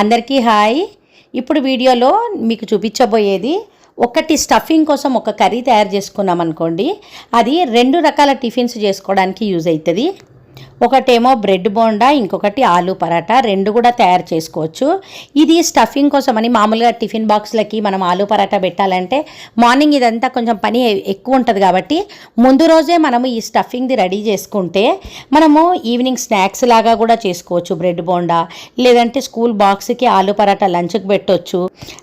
అందరికీ హాయ్. ఇప్పుడు వీడియోలో మీకు చూపించబోయేది ఒకటి స్టఫింగ్ కోసం ఒక కర్రీ తయారు చేసుకున్నాం అనుకోండి అది రెండు రకాల టిఫిన్స్ చేసుకోవడానికి యూజ్ అవుతుంది. ఒకటేమో బ్రెడ్ బోండా ఇంకొకటి ఆలు పరాటా రెండు కూడా తయారు చేసుకోవచ్చు. ఇది స్టఫింగ్ కోసం అని మామూలుగా టిఫిన్ బాక్స్లకి మనం ఆలు పరాటా పెట్టాలంటే మార్నింగ్ ఇదంతా కొంచెం పని ఎక్కువ ఉంటుంది కాబట్టి ముందు రోజే మనము ఈ స్టఫింగ్ది రెడీ చేసుకుంటే మనము ఈవినింగ్ స్నాక్స్ లాగా కూడా చేసుకోవచ్చు బ్రెడ్ బోండా లేదంటే స్కూల్ బాక్స్కి ఆలు పరాటా లంచ్కి పెట్టవచ్చు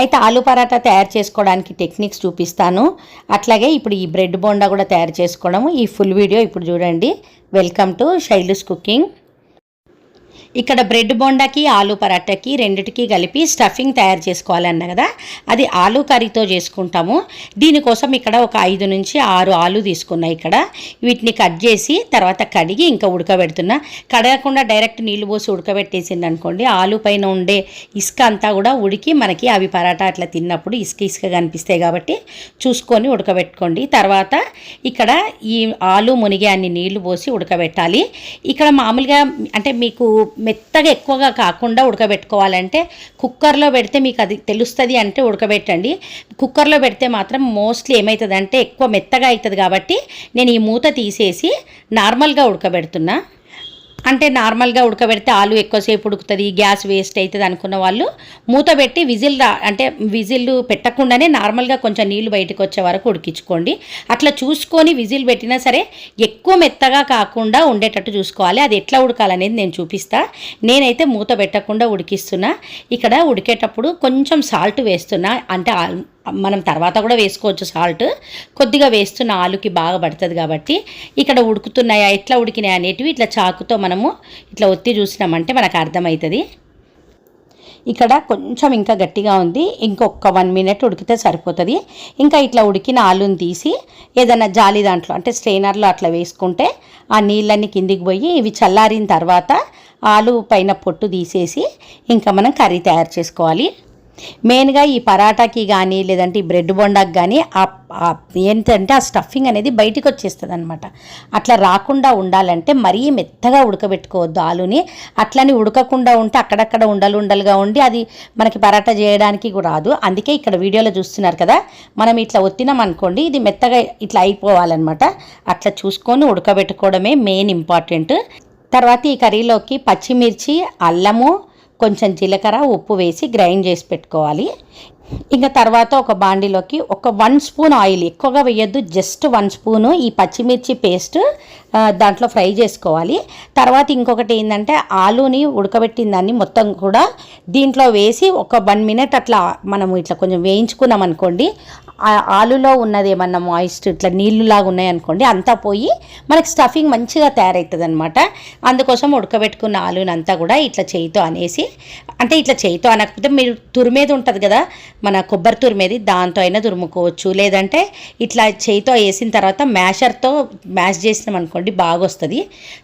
అయితే ఆలు పరాటా తయారు చేసుకోవడానికి టెక్నిక్స్ చూపిస్తాను. అట్లాగే ఇప్పుడు ఈ బ్రెడ్ బోండా కూడా తయారు చేసుకోవడము. ఈ ఫుల్ వీడియో ఇప్పుడు చూడండి. Welcome to Shailu Cooking. ఇక్కడ బ్రెడ్ బోండాకి ఆలు పరాటాకి రెండిటికి కలిపి స్టఫింగ్ తయారు చేసుకోవాలన్న కదా అది ఆలు కర్రీతో చేసుకుంటాము. దీనికోసం ఇక్కడ ఒక ఐదు నుంచి ఆరు ఆలు తీసుకున్నా ఇక్కడ. వీటిని కట్ చేసి తర్వాత కడిగి ఇంకా ఉడకబెడుతున్నా. కడగకుండా డైరెక్ట్ నీళ్ళు పోసి ఉడకబెట్టేసింది అనుకోండి ఆలు పైన ఉండే ఇసుక అంతా కూడా ఉడికి మనకి అవి పరాటా అట్లా తిన్నప్పుడు ఇసుక ఇసుక కనిపిస్తాయి కాబట్టి చూసుకొని ఉడకబెట్టుకోండి. తర్వాత ఇక్కడ ఈ ఆలు మునిగే అన్ని నీళ్ళు పోసి ఉడకబెట్టాలి. ఇక్కడ మామూలుగా అంటే మీకు మెత్తగా ఎక్కువగా కాకుండా ఉడకబెట్టుకోవాలంటే కుక్కర్లో పెడితే మీకు అది తెలుస్తుంది అంటే ఉడకబెట్టండి. కుక్కర్లో పెడితే మాత్రం మోస్ట్లీ ఏమవుతుంది ఎక్కువ మెత్తగా అవుతుంది కాబట్టి నేను ఈ మూత తీసేసి నార్మల్గా ఉడకబెడుతున్నా. అంటే నార్మల్గా ఉడకబెడితే ఆలు ఎక్కువసేపు ఉడుకుతుంది గ్యాస్ వేస్ట్ అవుతుంది అనుకున్న వాళ్ళు మూత పెట్టి విజిల్ రా అంటే విజిల్ పెట్టకుండానే నార్మల్గా కొంచెం నీళ్ళు బయటకు వచ్చే వరకు ఉడికించుకోండి. అట్లా చూసుకొని విజిల్ పెట్టినా సరే ఎక్కువ మెత్తగా కాకుండా ఉండేటట్టు చూసుకోవాలి. అది ఎట్లా ఉడకాలనేది నేను చూపిస్తా. నేనైతే మూత పెట్టకుండా ఉడికిస్తున్నా. ఇక్కడ ఉడికేటప్పుడు కొంచెం సాల్ట్ వేస్తున్నా. అంటే ఆ- మనం తర్వాత కూడా వేసుకోవచ్చు సాల్ట్. కొద్దిగా వేస్తున్న ఆలుకి బాగా పడుతుంది కాబట్టి ఇక్కడ ఉడుకుతున్నాయా ఎట్లా ఉడికినాయి అనేటివి ఇట్లా చాకుతో మనము ఇట్లా ఒత్తి చూసినామంటే మనకు అర్థమవుతుంది. ఇక్కడ కొంచెం ఇంకా గట్టిగా ఉంది ఇంకొక వన్ మినిట్ ఉడికితే సరిపోతుంది. ఇంకా ఇట్లా ఉడికిన ఆలుని తీసి ఏదైనా జాలి దాంట్లో అంటే స్ట్రైనర్లో అట్లా వేసుకుంటే ఆ నీళ్ళన్నీ కిందికి పోయి ఇవి చల్లారిన తర్వాత ఆలు పైన పొట్టు తీసేసి ఇంకా మనం కర్రీ తయారు చేసుకోవాలి. మెయిన్గా ఈ పరాటాకి కానీ లేదంటే ఈ బ్రెడ్ బొండాకి కానీ ఏంటంటే ఆ స్టఫింగ్ అనేది బయటికి వచ్చేస్తుంది అనమాట అట్లా రాకుండా ఉండాలంటే మరీ మెత్తగా ఉడకబెట్టుకోవద్దు ఆలుని. అట్లని ఉడకకుండా ఉంటే అక్కడక్కడ ఉండలు ఉండలుగా ఉండి అది మనకి పరాటా చేయడానికి కూడా రాదు. అందుకే ఇక్కడ వీడియోలో చూస్తున్నారు కదా మనం ఇట్లా ఒత్తినాం అనుకోండి ఇది మెత్తగా ఇట్లా అయిపోవాలన్నమాట. అట్లా చూసుకొని ఉడకబెట్టుకోవడమే మెయిన్ ఇంపార్టెంట్. తర్వాత ఈ కర్రీలోకి పచ్చిమిర్చి అల్లము కొంచెం జీలకర్ర ఉప్పు వేసి గ్రైండ్ చేసి పెట్టుకోవాలి. ఇంకా తర్వాత ఒక బాండిలోకి ఒక వన్ స్పూన్ ఆయిల్ ఎక్కువగా వేయద్దు జస్ట్ వన్ స్పూను ఈ పచ్చిమిర్చి పేస్ట్ దాంట్లో ఫ్రై చేసుకోవాలి. తర్వాత ఇంకొకటి ఏంటంటే ఆలూని ఉడకబెట్టిన దాన్ని మొత్తం కూడా దీంట్లో వేసి ఒక వన్ మినిట్ అట్లా మనం ఇట్లా కొంచెం వేయించుకున్నాం అనుకోండి ఆలులో ఉన్నది ఏమన్నా మాయిస్ట్ ఇట్లా నీళ్ళులాగా ఉన్నాయనుకోండి అంతా పోయి మనకి స్టఫింగ్ మంచిగా తయారవుతుంది అనమాట అందుకోసం ఉడకబెట్టుకున్న ఆలునంతా కూడా ఇట్లా చేయితో అనేసి అంటే ఇట్లా చేయితో అనకపోతే మీరు తురిమేది ఉంటుంది కదా మన కొబ్బరి తురిమేది దాంతో అయినా తురుముకోవచ్చు. లేదంటే ఇట్లా చేయితో వేసిన తర్వాత మ్యాషర్తో మ్యాష్ చేసినాం అనుకోండి బాగా వస్తుంది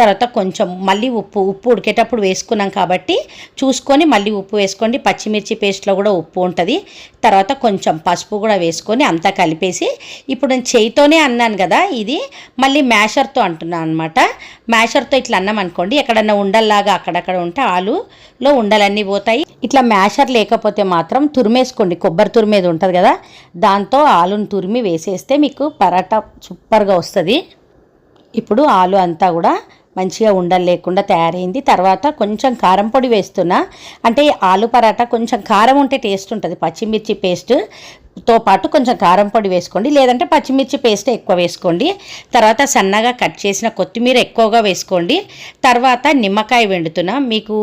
తర్వాత కొంచెం మళ్ళీ ఉప్పు ఉప్పు ఉడికేటప్పుడు వేసుకున్నాం కాబట్టి చూసుకొని మళ్ళీ ఉప్పు వేసుకోండి. పచ్చిమిర్చి పేస్ట్లో కూడా ఉప్పు ఉంటుంది. తర్వాత కొంచెం పసుపు కూడా వేసుకొని అంతా కలిపేసి ఇప్పుడు నేను చేయితోనే అన్నాను కదా ఇది మళ్ళీ మ్యాషర్తో అంటున్నాను అనమాట మ్యాషర్తో ఇట్లా అన్నాం అనుకోండి ఎక్కడన్నా ఉండల్లాగా అక్కడక్కడ ఉంటే ఆలులో ఉండలన్నీ పోతాయి. ఇట్లా మ్యాషర్ లేకపోతే మాత్రం తురిమేసుకోండి. కొబ్బరి తురిమేది ఉంటుంది కదా దాంతో ఆలుని తురిమి వేసేస్తే మీకు పరాటా సూపర్గా వస్తుంది. ఇప్పుడు ఆలు అంతా కూడా మంచిగా ఉండలు లేకుండా తయారైంది. తర్వాత కొంచెం కారం పొడి వేస్తున్నా అంటే ఆలు పరాటా కొంచెం కారం ఉంటే టేస్ట్ ఉంటుంది. పచ్చిమిర్చి పేస్ట్తో పాటు కొంచెం కారం పొడి వేసుకోండి. లేదంటే పచ్చిమిర్చి పేస్ట్ ఎక్కువ వేసుకోండి. తర్వాత సన్నగా కట్ చేసిన కొత్తిమీర ఎక్కువగా వేసుకోండి. తర్వాత నిమ్మకాయ వెండుతున్నా మీకు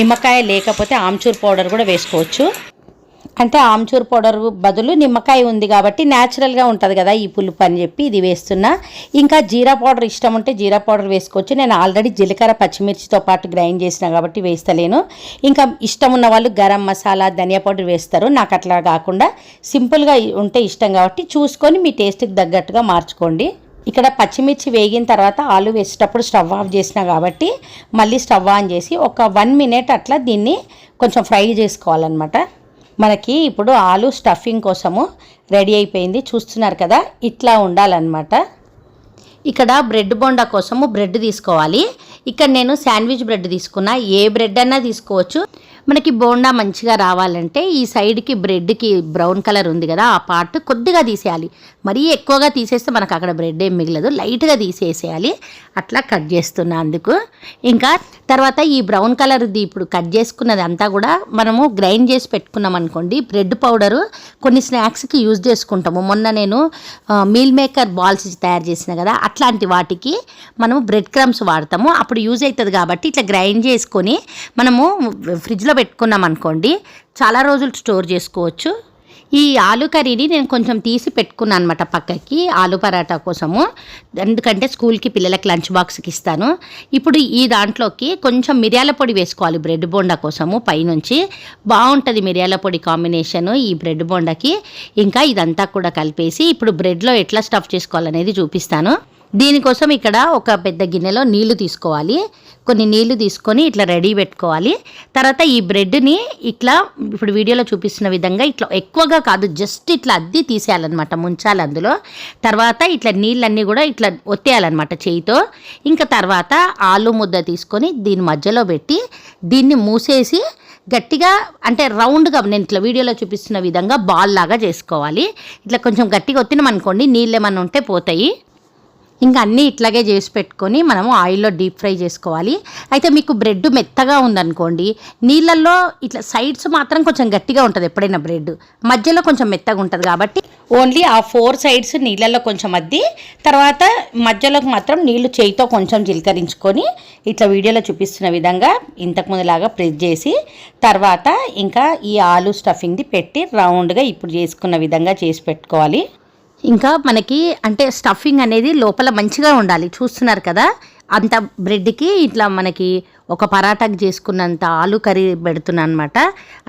నిమ్మకాయ లేకపోతే ఆమ్చూర్ పౌడర్ కూడా వేసుకోవచ్చు. అంటే ఆమ్చూర్ పౌడర్ బదులు నిమ్మకాయ ఉంది కాబట్టి న్యాచురల్గా ఉంటుంది కదా ఈ పులుపు అని చెప్పి ఇది వేస్తున్నా. ఇంకా జీరా పౌడర్ ఇష్టం ఉంటే జీరా పౌడర్ వేసుకోవచ్చు. నేను ఆల్రెడీ జీలకర్ర పచ్చిమిర్చితో పాటు గ్రైండ్ చేసిన కాబట్టి వేస్తలేను. ఇంకా ఇష్టం ఉన్న వాళ్ళు గరం మసాలా ధనియా పౌడర్ వేస్తారు. నాకు అట్లా కాకుండా సింపుల్గా ఉంటే ఇష్టం కాబట్టి చూసుకొని మీ టేస్ట్కి తగ్గట్టుగా మార్చుకోండి. ఇక్కడ పచ్చిమిర్చి వేగిన తర్వాత ఆలు వేసేటప్పుడు స్టవ్ ఆఫ్ చేసిన కాబట్టి మళ్ళీ స్టవ్ ఆన్ చేసి ఒక వన్ మినిట్ అట్లా దీన్ని కొంచెం ఫ్రై చేసుకోవాలన్నమాట. మనకి ఇప్పుడు ఆలు స్టఫింగ్ కోసము రెడీ అయిపోయింది. చూస్తున్నారు కదా ఇట్లా ఉండాలన్నమాట. ఇక్కడ బ్రెడ్ బోండా కోసము బ్రెడ్ తీసుకోవాలి. ఇక్కడ నేను శాండ్విచ్ బ్రెడ్ తీసుకున్నా. ఏ బ్రెడ్ అన్నా తీసుకోవచ్చు. మనకి బోండా మంచిగా రావాలంటే ఈ సైడ్కి బ్రెడ్కి బ్రౌన్ కలర్ ఉంది కదా ఆ పార్ట్ కొద్దిగా తీసేయాలి. మరీ ఎక్కువగా తీసేస్తే మనకు అక్కడ బ్రెడ్ ఏం మిగలదు. లైట్గా తీసేసేయాలి. అట్లా కట్ చేస్తున్నా అందుకు. ఇంకా తర్వాత ఈ బ్రౌన్ కలర్ది ఇప్పుడు కట్ చేసుకున్నది అంతా కూడా మనము గ్రైండ్ చేసి పెట్టుకున్నాం అనుకోండి బ్రెడ్ పౌడరు కొన్ని స్నాక్స్కి యూజ్ చేసుకుంటాము. మొన్న నేను మీల్ మేకర్ బాల్స్ తయారు చేసిన కదా అట్లాంటి వాటికి మనము బ్రెడ్ క్రమ్స్ వాడతాము. అప్పుడు యూజ్ అవుతుంది కాబట్టి ఇట్లా గ్రైండ్ చేసుకొని మనము ఫ్రిడ్జ్లో పెట్టుకున్నాం అనుకోండి చాలా రోజులు స్టోర్ చేసుకోవచ్చు. ఈ ఆలు కర్రీని నేను కొంచెం తీసి పెట్టుకున్నాను అనమాట పక్కకి ఆలు పరాటా కోసము. ఎందుకంటే స్కూల్కి పిల్లలకి లంచ్ బాక్స్కి ఇస్తాను. ఇప్పుడు ఈ దాంట్లోకి కొంచెం మిరియాల పొడి వేసుకోవాలి బ్రెడ్ బోండా కోసము పైనుంచి. బాగుంటుంది మిరియాల పొడి కాంబినేషన్ ఈ బ్రెడ్ బోండాకి. ఇంకా ఇదంతా కూడా కలిపేసి ఇప్పుడు బ్రెడ్లో ఎట్లా స్టఫ్ చేసుకోవాలనేది చూపిస్తాను. దీనికోసం ఇక్కడ ఒక పెద్ద గిన్నెలో నీళ్ళు తీసుకోవాలి. కొన్ని నీళ్ళు తీసుకొని ఇట్లా రెడీ పెట్టుకోవాలి. తర్వాత ఈ బ్రెడ్ని ఇట్లా ఇప్పుడు వీడియోలో చూపిస్తున్న విధంగా ఇట్లా ఎక్కువగా కాదు జస్ట్ ఇట్లా అద్ది తీసేయాలన్నమాట ముంచాలి అందులో. తర్వాత ఇట్లా నీళ్ళన్నీ కూడా ఇట్లా ఒత్తేయాలన్నమాట చేయితో. ఇంకా తర్వాత ఆలు ముద్ద తీసుకొని దీని మధ్యలో పెట్టి దీన్ని మూసేసి గట్టిగా అంటే రౌండ్గా నేను ఇట్లా వీడియోలో చూపిస్తున్న విధంగా బాల్ లాగా చేసుకోవాలి. ఇట్లా కొంచెం గట్టిగా ఒత్తినాం అనుకోండి నీళ్ళు ఏమన్నా ఉంటే పోతాయి. ఇంకా అన్నీ ఇట్లాగే చేసి పెట్టుకొని మనము ఆయిల్లో డీప్ ఫ్రై చేసుకోవాలి. అయితే మీకు బ్రెడ్ మెత్తగా ఉందనుకోండి నీళ్ళల్లో ఇట్లా సైడ్స్ మాత్రం కొంచెం గట్టిగా ఉంటుంది ఎప్పుడైనా బ్రెడ్. మధ్యలో కొంచెం మెత్తగా ఉంటుంది కాబట్టి ఓన్లీ ఆ ఫోర్ సైడ్స్ నీళ్ళల్లో కొంచెం అద్ది తర్వాత మధ్యలోకి మాత్రం నీళ్ళు చేయితో కొంచెం చిలకరించుకొని ఇట్లా వీడియోలో చూపిస్తున్న విధంగా ఇంతకుముందులాగా ప్రెస్ చేసి తర్వాత ఇంకా ఈ ఆలు స్టఫింగ్ది పెట్టి రౌండ్గా ఇప్పుడు చేసుకున్న విధంగా చేసి పెట్టుకోవాలి. ఇంకా మనకి అంటే స్టఫింగ్ అనేది లోపల మంచిగా ఉండాలి. చూస్తున్నారు కదా? అంత బ్రెడ్కి ఇట్లా మనకి ఒక పరాటాకు చేసుకున్నంత ఆలు కర్రీ పెడుతున్నాను అనమాట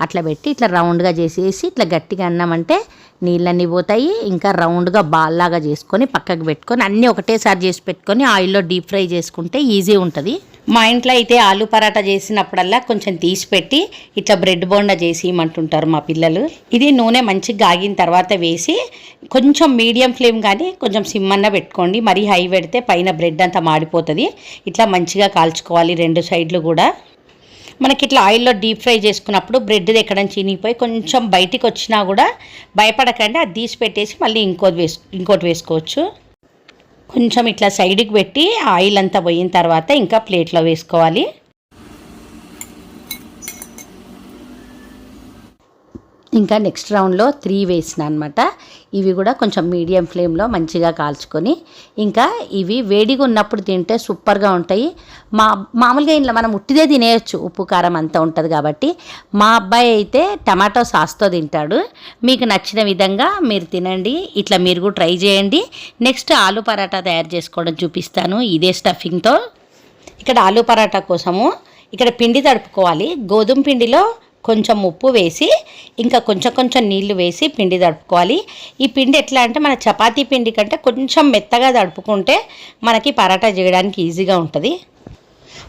అట్లా పెట్టి ఇట్లా రౌండ్గా చేసేసి ఇట్లా గట్టిగా అన్నామంటే నీళ్ళన్నీ పోతాయి. ఇంకా రౌండ్గా బాల్లాగా చేసుకొని పక్కకు పెట్టుకొని అన్నీ ఒకటేసారి చేసి పెట్టుకొని ఆయిల్లో డీప్ ఫ్రై చేసుకుంటే ఈజీ ఉంటుంది. మా ఇంట్లో అయితే ఆలు పరాటా చేసినప్పుడల్లా కొంచెం తీసి పెట్టి ఇట్లా బ్రెడ్ బోండా చేసి ఇమ్మంటుంటారు మా పిల్లలు. ఇది నూనె మంచిగా గాగిన తర్వాత వేసి కొంచెం మీడియం ఫ్లేమ్ కానీ కొంచెం సిమ్మన్న పెట్టుకోండి. మరీ హై పెడితే పైన బ్రెడ్ అంతా మాడిపోతుంది. ఇట్లా మంచిగా కాల్చుకోవాలి రెండు సైడ్లు కూడా. మనకి ఇట్లా ఆయిల్లో డీప్ ఫ్రై చేసుకున్నప్పుడు బ్రెడ్ ఎక్కడ చినిగిపోయి కొంచెం బయటికి వచ్చినా కూడా భయపడకండి. అది తీసి పెట్టేసి మళ్ళీ ఇంకోటి వేసు ఇంకోటి వేసుకోవచ్చు. కొంచెం ఇట్లా సైడ్కి పెట్టి ఆయిల్ అంతా పోయిన తర్వాత ఇంకా ప్లేట్లో వేసుకోవాలి. ఇంకా నెక్స్ట్ రౌండ్లో త్రీ వేసిన అనమాట ఇవి కూడా కొంచెం మీడియం ఫ్లేమ్లో మంచిగా కాల్చుకొని ఇంకా ఇవి వేడిగా ఉన్నప్పుడు తింటే సూపర్గా ఉంటాయి. మా మామూలుగా ఇంట్లో మనం ఉట్టిదే తినేయచ్చు ఉప్పు కారం అంతా ఉంటుంది కాబట్టి. మా అబ్బాయి అయితే టమాటో సాస్తో తింటాడు. మీకు నచ్చిన విధంగా మీరు తినండి ఇట్లా మీరు కూడా ట్రై చేయండి. నెక్స్ట్ ఆలు పరాటా తయారు చేసుకోవడం చూపిస్తాను ఇదే స్టఫింగ్తో ఇక్కడ ఆలు పరాటా కోసము ఇక్కడ పిండి తడుపుకోవాలి. గోధుమ పిండిలో కొంచెం ఉప్పు వేసి ఇంకా కొంచెం కొంచెం నీళ్ళు వేసి పిండి తడుపుకోవాలి. ఈ పిండి ఎట్లా అంటే మన చపాతీ పిండి కంటే కొంచెం మెత్తగా తడుపుకుంటే మనకి పరాటా చేయడానికి ఈజీగా ఉంటుంది.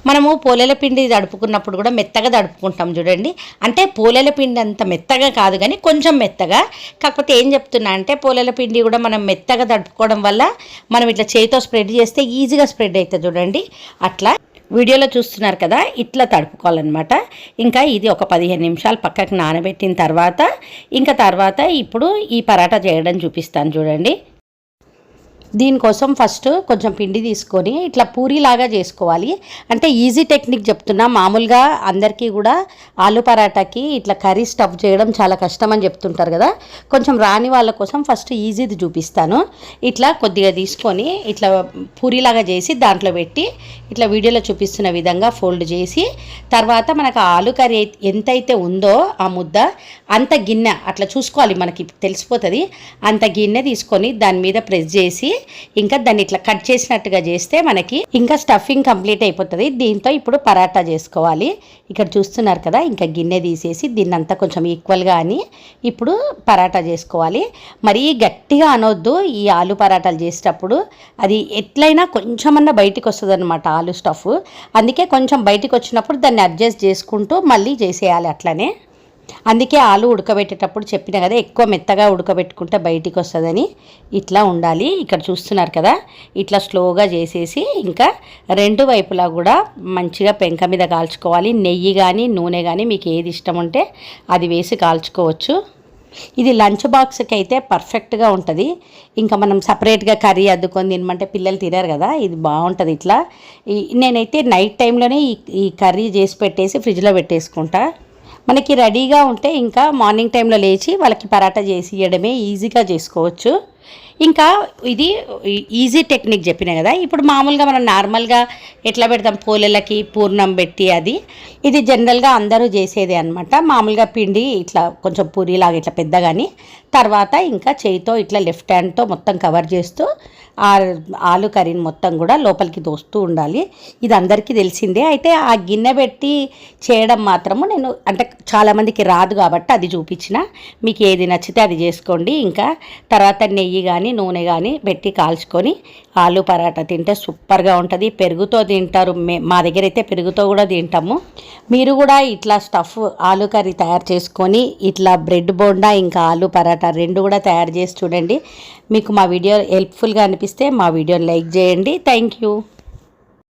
మనము పోలేల పిండి తడుపుకున్నప్పుడు కూడా మెత్తగా తడుపుకుంటాం చూడండి. అంటే పోలేల పిండి అంత మెత్తగా కాదు కానీ కొంచెం మెత్తగా. కాకపోతే ఏం చెప్తున్నా అంటే పోలేల పిండి కూడా మనం మెత్తగా తడుపుకోవడం వల్ల మనం ఇట్లా చేతితో స్ప్రెడ్ చేస్తే ఈజీగా స్ప్రెడ్ అవుతుంది చూడండి. అట్లా వీడియోలో చూస్తున్నారు కదా ఇట్లా తడుపుకోవాలన్నమాట. ఇంకా ఇది ఒక పదిహేను నిమిషాలు పక్కకు నానబెట్టిన తర్వాత ఇంకా తర్వాత ఇప్పుడు ఈ పరాటా చేయడం చూపిస్తాను చూడండి. దీనికోసం ఫస్ట్ కొంచెం పిండి తీసుకొని ఇట్లా పూరిలాగా చేసుకోవాలి. అంటే ఈజీ టెక్నిక్ చెప్తున్నా. మామూలుగా అందరికీ కూడా ఆలు పరాటాకి ఇట్లా కర్రీ స్టఫ్ చేయడం చాలా కష్టం అని చెప్తుంటారు కదా. కొంచెం రాని వాళ్ళ కోసం ఫస్ట్ ఈజీది చూపిస్తాను. ఇట్లా కొద్దిగా తీసుకొని ఇట్లా పూరిలాగా చేసి దాంట్లో పెట్టి ఇట్లా వీడియోలో చూపిస్తున్న విధంగా ఫోల్డ్ చేసి తర్వాత మనకు ఆలు కర్రీ అయితే- ఎంతైతే ఉందో ఆ ముద్ద అంత గిన్నె అట్లా చూసుకోవాలి. మనకి తెలిసిపోతుంది. అంత గిన్నె తీసుకొని దాని మీద ప్రెస్ చేసి ఇంకా దాన్ని ఇట్లా కట్ చేసినట్టుగా చేస్తే మనకి ఇంకా స్టఫింగ్ కంప్లీట్ అయిపోతుంది. దీంతో ఇప్పుడు పరాటా చేసుకోవాలి. ఇక్కడ చూస్తున్నారు కదా ఇంకా గిన్నె తీసేసి దీన్ని అంతా కొంచెం ఈక్వల్గా అని ఇప్పుడు పరాటా చేసుకోవాలి. మరీ గట్టిగా అనొద్దు ఈ ఆలు పరాటాలు చేసేటప్పుడు. అది ఎట్లయినా కొంచెమన్నా బయటికి వస్తుంది అనమాట ఆలు స్టఫ్. అందుకే కొంచెం బయటికి వచ్చినప్పుడు దాన్ని అడ్జస్ట్ చేసుకుంటూ మళ్ళీ చేసేయాలి అట్లనే. అందుకే ఆలు ఉడకబెట్టేటప్పుడు చెప్పిన కదా ఎక్కువ మెత్తగా ఉడకబెట్టుకుంటే బయటికి వస్తుందని. ఇట్లా ఉండాలి. ఇక్కడ చూస్తున్నారు కదా ఇట్లా స్లోగా చేసేసి ఇంకా రెండు వైపులా కూడా మంచిగా పెంక మీద కాల్చుకోవాలి. నెయ్యి కానీ నూనె కానీ మీకు ఏది ఇష్టం ఉంటే అది వేసి కాల్చుకోవచ్చు. ఇది లంచ్ బాక్స్కి అయితే పర్ఫెక్ట్గా ఉంటుంది. ఇంకా మనం సపరేట్గా కర్రీ అద్దుకొని తినమంటే పిల్లలు తినరు కదా ఇది బాగుంటుంది ఇట్లా. నేనైతే నైట్ టైంలోనే ఈ ఈ కర్రీ చేసి పెట్టేసి ఫ్రిడ్జ్లో పెట్టేసుకుంటా. మనకి రెడీగా ఉంటే ఇంకా మార్నింగ్ టైంలో లేచి వాళ్ళకి పరాటా చేసి ఇవ్వడమే ఈజీగా చేసుకోవచ్చు. ఇంకా ఇది ఈజీ టెక్నిక్ చెప్పిన కదా ఇప్పుడు మామూలుగా మనం నార్మల్గా ఎట్లా పెడతాం? పూలలకి పూర్ణం పెట్టి అది. ఇది జనరల్గా అందరూ చేసేదే అనమాట మామూలుగా పిండి ఇట్లా కొంచెం పూరిలాగా ఇట్లా పెద్దగాని తర్వాత ఇంకా చేయితో ఇట్లా లెఫ్ట్ హ్యాండ్తో మొత్తం కవర్ చేస్తూ ఆలు కర్రీని మొత్తం కూడా లోపలికి దోస్తూ ఉండాలి. ఇది అందరికీ తెలిసిందే. అయితే ఆ గిన్నె పెట్టి చేయడం మాత్రము నేను అంటే చాలామందికి రాదు కాబట్టి అది చూపించిన. మీకు ఏది నచ్చితే అది చేసుకోండి. ఇంకా తర్వాత నెయ్యి కానీ నూనె కానీ పెట్టి కాల్చుకొని ఆలు పరాటా తింటే సూపర్గా ఉంటుంది. పెరుగుతో తింటారు. మే మా దగ్గర అయితే పెరుగుతో కూడా తింటాము. మీరు కూడా ఇట్లా స్టఫ్ ఆలు కర్రీ తయారు చేసుకొని ఇట్లా బ్రెడ్ బోండా ఇంకా ఆలు పరాటా రెండు కూడా తయారు చేసి చూడండి. మీకు మా వీడియో హెల్ప్ఫుల్గా అనిపిస్తే మా వీడియోని లైక్ చేయండి. Thank you.